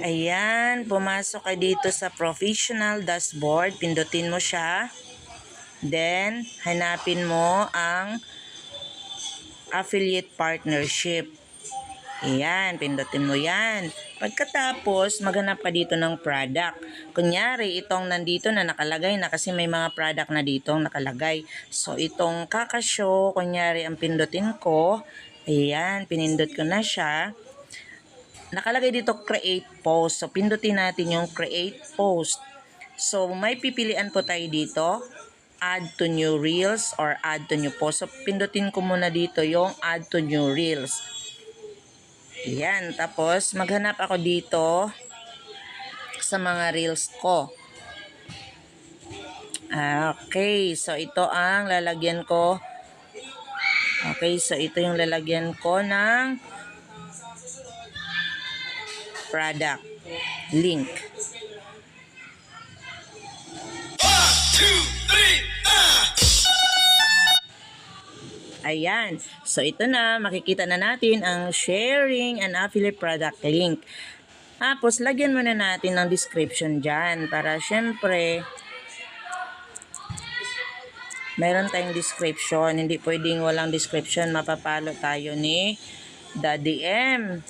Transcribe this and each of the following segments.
Ayan, pumasok ka dito sa professional dashboard. Pindutin mo siya. Then, hanapin mo ang affiliate partnership. Ayan, pindutin mo yan. Pagkatapos, maghanap ka dito ng product. Kunyari, itong nandito na nakalagay na kasi may mga product na dito nakalagay. So, itong kakashow, kunyari, ang pindutin ko. Ayan, pinindot ko na siya. Nakalagay dito create post. So, pindutin natin yung create post. So, may pipilian po tayo dito. Add to new reels or add to new post. So, pindutin ko muna dito yung add to new reels. Yan. Tapos, maghanap ako dito sa mga reels ko. Okay. So, ito ang lalagyan ko. Okay. So, ito yung lalagyan ko ng product link. Ayan. So, ito na. Makikita na natin ang sharing and affiliate product link. Tapos, lagyan muna natin ng description dyan para syempre meron tayong description. Hindi pwedeng walang description. Mapapalo tayo ni Daddy M.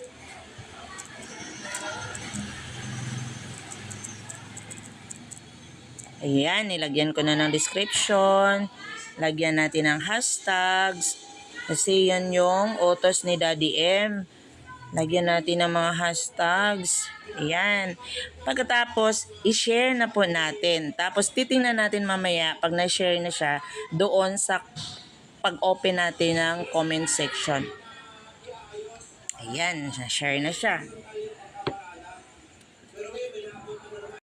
Ayan, nilagyan ko na ng description. Lagyan natin ng hashtags. Kasi yan yung utos ni Daddy M. Lagyan natin ng mga hashtags. Ayan. Pagkatapos, i-share na po natin. Tapos, titingnan natin mamaya pag na-share na siya doon sa pag-open natin ng comment section. Ayan, share na siya.